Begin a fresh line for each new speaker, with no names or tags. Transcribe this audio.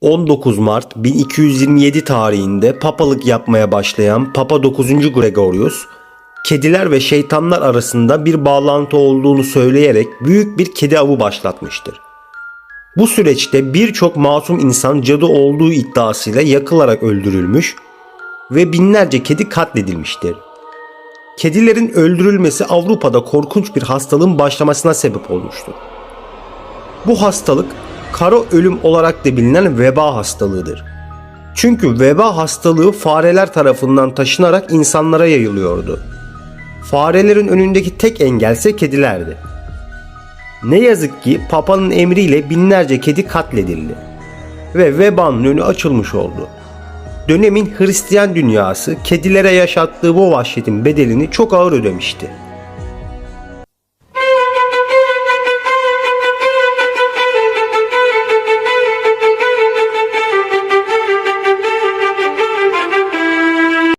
19 Mart 1227 tarihinde papalık yapmaya başlayan Papa 9. Gregorius, kediler ve şeytanlar arasında bir bağlantı olduğunu söyleyerek büyük bir kedi avı başlatmıştır. Bu süreçte birçok masum insan cadı olduğu iddiasıyla yakılarak öldürülmüş ve binlerce kedi katledilmiştir. Kedilerin öldürülmesi Avrupa'da korkunç bir hastalığın başlamasına sebep olmuştur. Bu hastalık kara ölüm olarak da bilinen veba hastalığıdır. Çünkü veba hastalığı fareler tarafından taşınarak insanlara yayılıyordu. Farelerin önündeki tek engelse kedilerdi. Ne yazık ki Papa'nın emriyle binlerce kedi katledildi ve vebanın önü açılmış oldu. Dönemin Hristiyan dünyası kedilere yaşattığı bu vahşetin bedelini çok ağır ödemişti.